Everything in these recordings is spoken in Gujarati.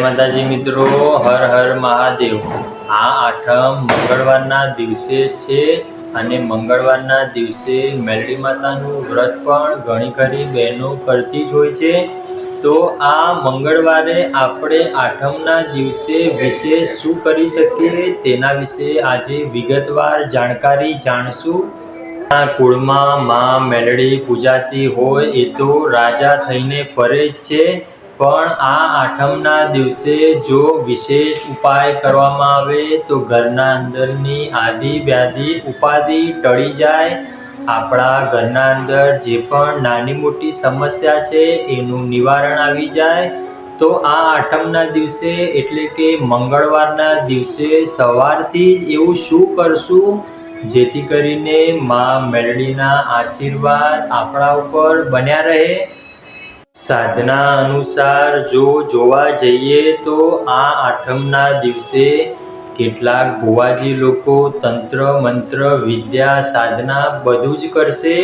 માતાજી મિત્રો, હર હર મહાદેવ. આ આઠમ મંગળવારના દિવસે છે અને મંગળવારના દિવસે મેલડી માતાનું વ્રત પણ ઘણી ખરી બહેનો કરતી જ હોય છે. તો આ મંગળવારે આપણે આઠમના દિવસે વિશેષ શું કરી શકીએ તેના વિશે આજે વિગતવાર જાણકારી જાણશું. કુળમાં માં મેલડી પૂજાતી હોય એ તો રાજા થઈને ફરે જ છે. પણ આ આઠમના દિવસે જો વિશેષ ઉપાય કરવામાં આવે તો ઘરના અંદરની આદિ વ્યાધિ ઉપાધિ ટળી જાય. આપણા ઘરના અંદર જે પણ નાની મોટી સમસ્યા છે એનું નિવારણ આવી જાય. તો આ આઠમના દિવસે એટલે કે મંગળવારના દિવસે સવારથી જ એવું શું કરશું? જેથી કરીને મા મેલડીના આશીર્વાદ આપણા ઉપર બન્યા રહે. સાધના અનુસાર જો જોવા જઈએ તો આ આઠમના દિવસે કેટલાક ભુવાજી લોકો તંત્ર, મંત્ર, વિદ્યા, સાધના બધું જ કરશે.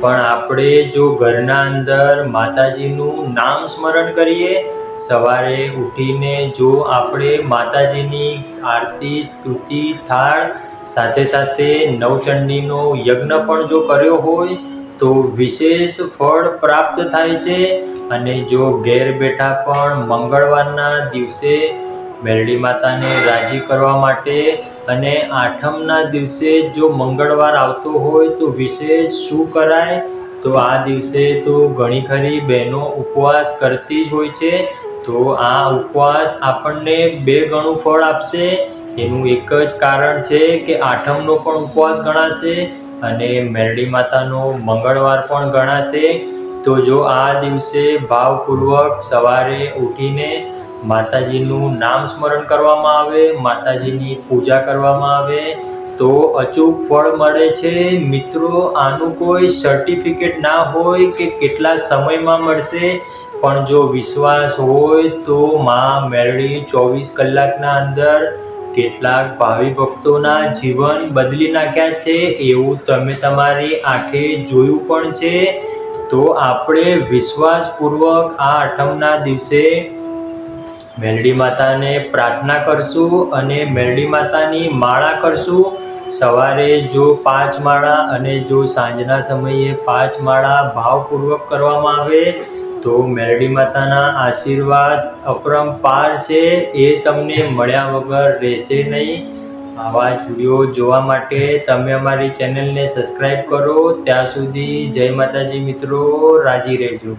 પણ આપણે જો ઘરના અંદર માતાજીનું નામ સ્મરણ કરીએ, સવારે ઉઠીને જો આપણે માતાજીની આરતી, સ્તુતિ, થાળ, સાથે સાથે નવચંડીનો યજ્ઞ પણ જો કર્યો હોય તો વિશેષ ફળ પ્રાપ્ત થાય છે અને જો ઘેર બેઠા પણ મંગળવારના દિવસે મેરડી માતાને રાજી કરવા માટે અને આઠમના દિવસે જો મંગળવાર આવતો હોય તો વિશેષ શું કરાય? તો આ દિવસે તો ઘણી ખરી બહેનો ઉપવાસ કરતી જ હોય છે. તો આ ઉપવાસ આપણને બે ગણું ફળ આપશે. એનું એક જ કારણ છે કે આઠમનો પણ ઉપવાસ ગણાશે. અને મેરડી માતાનો મંગળવાર પણ ગણાશે. તો જો આ દિવસે ભાવપૂર્વક સવારે ઉઠીને માતાજીનું નામ સ્મરણ કરવામાં આવે, માતાજીની પૂજા કરવામાં આવે, તો અચૂક ફળ મળે છે. મિત્રો, આનું કોઈ સર્ટિફિકેટ ના હોય કે કેટલા સમયમાં મળશે, પણ જો વિશ્વાસ હોય તો મા મેરડી ચોવીસ કલાકના અંદર કેટલાક ભાવિ ભક્તોના જીવન બદલી નાખ્યા છે, એવું તમે તમારી આંખે જોયું પણ છે. તો આપણે વિશ્વાસપૂર્વક આ આઠમના દિવસે મેલડી માતાને પ્રાર્થના કરશું અને મેલડી માતાની માળા કરશું. સવારે જો પાંચ માળા અને જો સાંજના સમયે પાંચ માળા ભાવપૂર્વક કરવામાં આવે તો મેરડી માતાના આશીર્વાદ અપરંપાર છે, એ તમને મળ્યા વગર રહેશે નહીં. આવા જ વીડિયો જોવા માટે તમે અમારી ચેનલને સબસ્ક્રાઈબ કરો. ત્યાં સુધી જય માતાજી મિત્રો, રાજી રહેજો.